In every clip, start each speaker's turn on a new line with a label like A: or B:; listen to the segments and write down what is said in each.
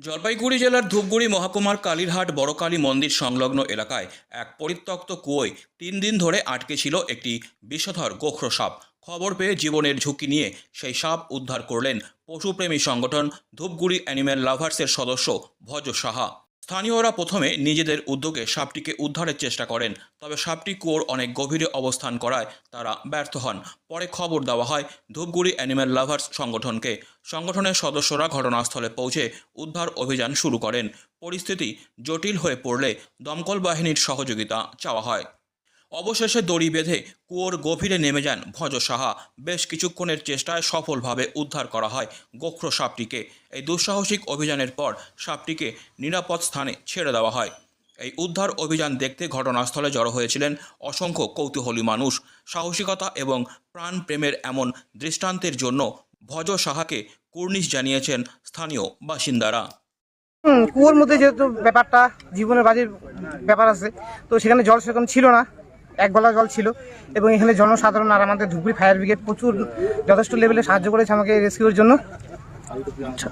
A: জলপাইগুড়ি জেলার ধূপগুড়ি মহকুমার কালীরহাট বড়কালী মন্দির সংলগ্ন এলাকায় এক পরিত্যক্ত কুয়োয় তিন দিন ধরে আটকে ছিল একটি বিষধর গোখরো সাপ। খবর পেয়ে জীবনের ঝুঁকি নিয়ে সেই সাপ উদ্ধার করলেন পশুপ্রেমী সংগঠন ধূপগুড়ি অ্যানিম্যাল লাভার্সের সদস্য ভজ সাহা। স্থানীয়রা প্রথমে নিজেদের উদ্যোগে সাপটিকে উদ্ধারের চেষ্টা করেন, তবে সাপটি কুয়োর অনেক গভীরে অবস্থান করায় তারা ব্যর্থ হন। পরে খবর দেওয়া হয়, ধূপগুড়ি অ্যানিম্যাল লাভার্স সংগঠনকে। সংগঠনের সদস্যরা ঘটনাস্থলে পৌঁছে উদ্ধার অভিযান শুরু করেন। পরিস্থিতি জটিল হয়ে পড়লে দমকল বাহিনীর সহযোগিতা চাওয়া হয়। অবশেষে দড়ি বেঁধে কুয়োর গভীরে নেমে যান ভজ সাহা। বেশ কিছুক্ষণের চেষ্টায় সফলভাবে উদ্ধার করা হয় গোখ্র সাপটিকে। এই দুঃসাহসিক অভিযানের পর সাপটিকে নিরাপদ স্থানে ছেড়ে দেওয়া হয়। এই উদ্ধার অভিযান দেখতে ঘটনাস্থলে জড়ো হয়েছিলেন অসংখ্য কৌতূহলী মানুষ। সাহসিকতা এবং প্রাণপ্রেমের এমন দৃষ্টান্তের জন্য ভজ সাহাকে কুর্নিশ জানিয়েছেন স্থানীয় বাসিন্দারা।
B: কুয়োর মধ্যে যেহেতু ব্যাপারটা, জীবনের বাজির ব্যাপার আছে, তো সেখানে জল সেরকম ছিল না। এক গলা জল ছিল এবং এখানে জনসাধারণ আর আমাদের ধুবড়ি ফায়ার ব্রিগেড প্রচুর যথেষ্ট লেভেলে সাহায্য করেছে আমাকে রেস্কিউর জন্য।
C: আচ্ছা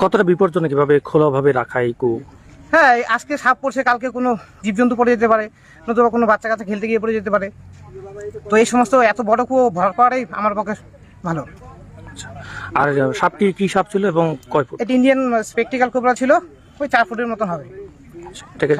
C: কতটা বিপজ্জনক এভাবে খোলাভাবে রাখা এই কু
B: হ্যাঁ আজকে সাপ পড়ছে কালকে কোনো জীবজন্তু পড়ে যেতে পারে নতুবা কোনো বাচ্চা কাচ্চা খেলতে গিয়ে পড়ে যেতে পারে। তো এই সমস্ত এত বড় কুয়ো ভর করাটাই আমার পক্ষে ভালো।
C: আর সাপটি কি সাপ ছিল এবং কয় ফুট?
B: এটি ইন্ডিয়ান স্পেকটিক্যাল কোবরা ছিল ওই চার ফুটের মতন হবে।
C: এটাকে